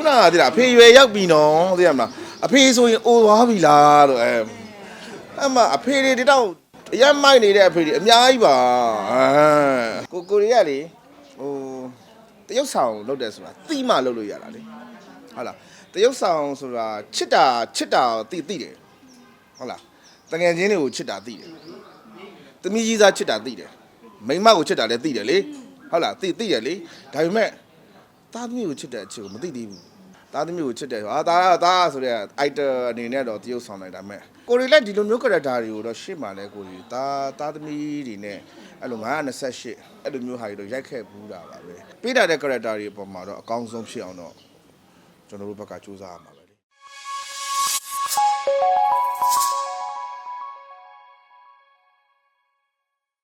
ခုနကတည်းကအဖေရွယ်ရောက်ပြီနော်သိရမလားအဖေဆိုရင်အိုသွားပြီလားလို့အဲအမအဖေတွေဒီတော့အရက်မိုက်နေတဲ့အဖေတွေအများကြီးပါအဲကိုကိုရီးယားလေဟိုတရုတ်ဆောင်လုပ်တယ်ဆိုတာတိမှလုပ်လို့ရတာလေဟုတ်လားတရုတ်ဆောင်ဆိုတာချစ်တာချစ်တာတိတိတယ်ဟုတ်လားတငယ်ချင်းတွေကိုချစ်တာတိတယ်သမီးကြီးသားချစ်တာတိတယ်မိန်းမကိုချစ်တာလည်းတိတယ်လေဟုတ်လားတိတိတယ်လေဒါပေမဲ့သားသမီးကိုချစ်တဲ့အချစ်ကိုမသိသေးဘူး သားသမီးကိုချစ်တယ်ဟာသားသားဆိုတဲ့ item အနေနဲ့တော့တရုပ်ဆောင်လိုက်တာမဲ့ကိုရီလက်ဒီလိုမျိုး character တွေကိုတော့ရှေ့မှာလဲကိုရီသားသားသမီးတွေနဲ့အဲ့လို928အဲ့လိုမျိုးဟာတွေတော့ရိုက်ခဲ့ဘူးတာပါပဲပေးတာတဲ့ character တွေအပေါ်မှာတော့အကောင်းဆုံးဖြစ်အောင်တော့ကျွန်တော်တို့ဘက်ကစူးစမ်းရမှာပဲလေ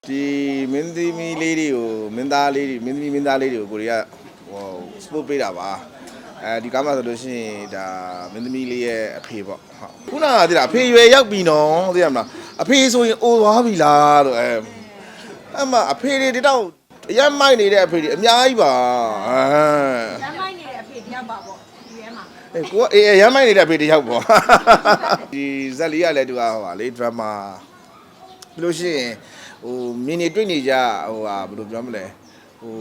ဒီမင်းသမီးလေးတွေကိုမင်းသားလေးတွေမင်းသမီးမင်းသားလေးတွေကိုကိုရီကဟို sport ပေးတာပါ အဲဒီကားမှာဆိုလို့ရှိရင်ဒါမင်းသမီးလေးရဲ့အဖေပေါ့ဟုတ်ခုနကတည်းကအဖေရွယ်ရောက်ပြီနော်သိရမလားအဖေဆိုရင်အိုသွားပြီလားလို့အဲအမအဖေတွေဒီတော့အရက်မိုက်နေတဲ့အဖေတွေအများကြီးပါအဲလမ်းမိုင်းနေတဲ့အဖေတယောက်ပါပေါ့ဒီထဲမှာအေးကိုကအေးအရက်မိုက်နေတဲ့အဖေတွေရောက်ပေါ့ဒီဇက်လေးကလည်းသူကဟိုပါလေဒရမာပြီးလို့ရှိရင်ဟိုမင်းနေတွေ့နေကြဟိုဟာဘယ်လိုပြောမလဲဟို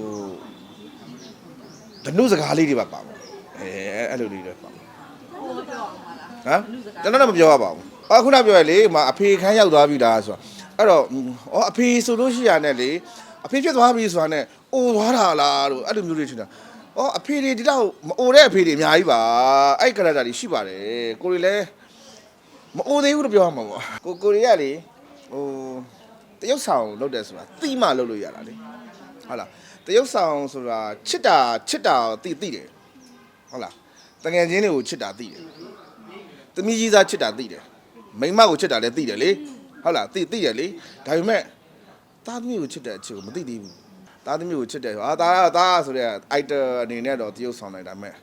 ဒနုစကားလေးတွေပါပါပေါ့ အဲအဲ့လိုလေးတွေပါဟိုပြောအောင်ပါလားဟမ်ကျွန်တော်တော့မပြောရပါဘူးအခုနပြောရလေမအဖေခန်းရောက်သွားပြီလားဆိုတော့အဲ့တော့ဩအဖေဆိုလို့ရှိရနဲ့လေအဖေဖြစ်သွားပြီဆိုတာနဲ့အိုသွားတာလားလို့အဲ့လိုမျိုးတွေထင်တာဩအဖေတွေဒီတော့မအိုတဲ့အဖေတွေအများကြီးပါအဲ့ကရတာတွေရှိပါတယ်ကိုတွေလည်းမအိုသေးဘူးလို့ပြောရမှာပေါ့ကိုကိုတွေကလေဟိုတရုတ်ဆောင်လုပ်တယ်ဆိုတာတိမှလုပ်လို့ရတာလေဟုတ်လားတရုတ်ဆောင်ဆိုတာချစ်တာချစ်တာတိတိတယ် ဟုတ်လားတငယ်ချင်းတွေကိုချစ်တာသိတယ်သမီးကြီးသားချစ်တာသိတယ်မိန်းမကိုချစ်တာလည်းသိတယ်လေဟုတ်လားသိသိတယ်လေဒါပေမဲ့သားသမီးကိုချစ်တဲ့အချစ်ကိုမသိသေးဘူးသားသမီးကိုချစ်တယ်ဟာသားသားဆိုတဲ့ item အနေနဲ့တော့တရုပ်ဆောင်လိုက်တာမဲ့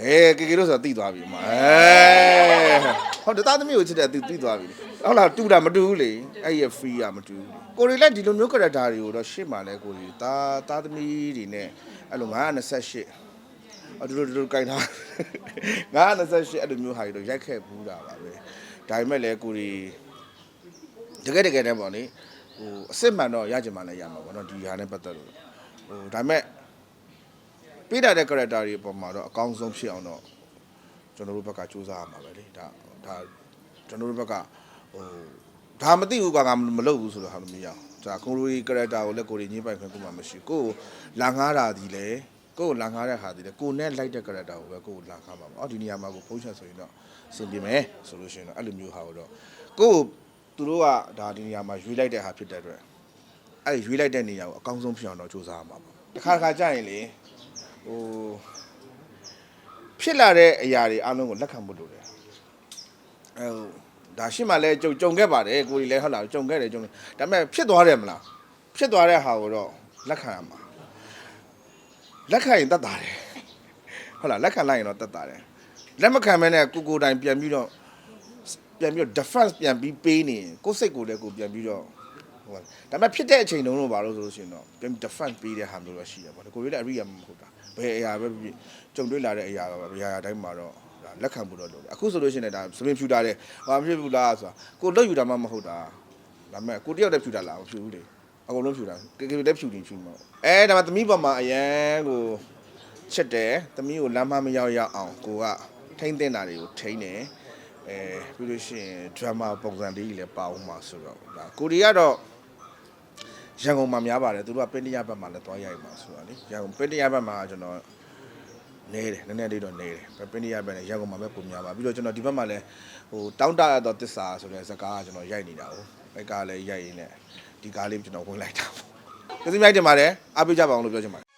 အဲကေကေလို့ဆိုတော့သိသွားပြီမှာအဲဟုတ်တယ်သားသမီးကိုချစ်တဲ့သိသိသွားပြီဟုတ်လားတူတာမတူဘူးလေအဲ့ရ free อ่ะမတူဘူးကိုရီလက်ဒီလိုမျိုး character တွေကိုတော့ရှေ့မှာလဲကိုရီသားသားသမီးတွေနဲ့အဲ့လို928 အတူတူတူကြိုင်ထားငါ28အဲ့လိုမျိုးဟာတွေတော့ရိုက်ခဲ့ဘူးတာပါပဲဒါပေမဲ့လည်းကိုရီတကယ်တကယ်တည်းပေါ့လေဟိုအစ်စ်မှန်တော့ရကြမှာလည်းရမှာပေါ့နော်ဒီဟာနဲ့ပတ်သက်လို့ဟိုဒါပေမဲ့ပေးတာတဲ့ character တွေအပေါ်မှာတော့အကောင်းဆုံးဖြစ်အောင်တော့ကျွန်တော်တို့ဘက်ကစူးစမ်းရမှာပဲလေဒါဒါကျွန်တော်တို့ဘက်ကဟိုဒါမသိဘူးကွာငါမလုပ်ဘူးဆိုတော့ဟာလို့မရအောင်ဒါကိုရီ character ကိုလည်းကိုရီညှိပိုင်ခွင့်ကိုမှမရှိကိုကိုလာငားတာဒီလေ ကိုယ်ကိုလာငားတဲ့ဟာဒီလေကိုနဲ့လိုက်တဲ့ character ကိုပဲကိုကိုလာခါမှာပေါ့အော်ဒီနေရာမှာကိုဖုံးချက်ဆိုရင်တော့အဆင်ပြေမယ်ဆိုလို့ရှိရင်တော့အဲ့လိုမျိုးဟာကိုတော့ကိုကိုသူတို့ကဒါဒီနေရာမှာရွေးလိုက်တဲ့ဟာဖြစ်တဲ့အတွက်အဲ့ရွေးလိုက်တဲ့နေရာကိုအကောင်းဆုံးဖြစ်အောင်တော့စူးစမ်းရမှာပေါ့တစ်ခါတစ်ခါကြာရင်လေဟိုဖြစ်လာတဲ့အရာတွေအားလုံးကိုလက်ခံဖို့လိုတယ်အဲဟိုဒါရှိမှလည်းကြုံကြုံခဲ့ပါတယ်ကိုကြီးလည်းဟုတ်လားကြုံခဲ့တယ်ကြုံတယ်ဒါပေမဲ့ဖြစ်သွားတယ်မလားဖြစ်သွားတဲ့ဟာကိုတော့လက်ခံရမှာ လက်ခံရင်တတ်တာတယ်ဟုတ်လားလက်ခံလိုက်ရင်တော့တတ်တာတယ်လက်မခံမဲနဲ့ကိုကိုတိုင်ပြန်ပြီးတော့ပြန်ပြီးတော့ defense ပြန်ပြီးပေးနေရင်ကိုယ်စိတ်ကိုလည်းကိုပြန်ပြီးတော့ဟိုဒါပေမဲ့ဖြစ်တဲ့အချိန်တုန်းတော့ဘာလို့ဆိုလို့ရှိရင်တော့ပြန်ပြီး defense ပေးတဲ့ဟာမျိုးတော့ရှိရပါတော့ကိုရွေးလည်းအရိယာမဟုတ်တာဘယ်အရာပဲဖြစ်ကြုံတွေ့လာတဲ့အရာပါအရာတိုင်းမှာတော့ဒါလက်ခံဖို့တော့လိုတယ်အခုဆိုလို့ရှိရင်လည်းဒါစပင်ဖြူတာတဲ့ဟာမဖြစ်ဘူးလားဆိုတာကိုလွတ်ယူတာမှမဟုတ်တာဒါပေမဲ့ကိုတယောက်တည်းဖြူတာလားမဖြူဘူးလေ အကုန်လုံးဖြူတာကေကေလည်းဖြူနေဖြူမှာအဲဒါမှသမီးပေါ်မှာအရန်ကိုချစ်တယ်သမီးကိုလမ်းမမရောက်ရောက်အောင်ကိုကထိမ့်တင်တာတွေကိုထိမ့်တယ်အဲပြီးလို့ရှိရင် drama ပုံစံလေးကြီးလည်းပါအောင်မှာဆိုတော့ဒါကိုရီကတော့ရန်ကုန်မှာများပါတယ်သူတို့ကပင်းတရဘက်မှာလည်းသွားရိုက်မှာဆိုတာလေရန်ကုန်ပင်းတရဘက်မှာကျွန်တော်နေတယ်နည်းနည်းလေးတော့နေတယ်ပင်းတရဘက်နဲ့ရန်ကုန်မှာပဲပုံများပါပြီးတော့ကျွန်တော်ဒီဘက်မှာလည်းဟိုတောင်းတရတော့တစ္ဆာဆိုတဲ့ဇာတ်ကားကကျွန်တော်ရိုက်နေတာဟုတ်အဲကားလည်းရိုက်ရင်းနဲ့ ဒီကားလေးကျွန်တော်ဝင်လိုက်တာပေါ့ကျေးဇူးများတင်ပါတယ်အားပေးကြပါအောင်လို့ပြောချင်ပါတယ်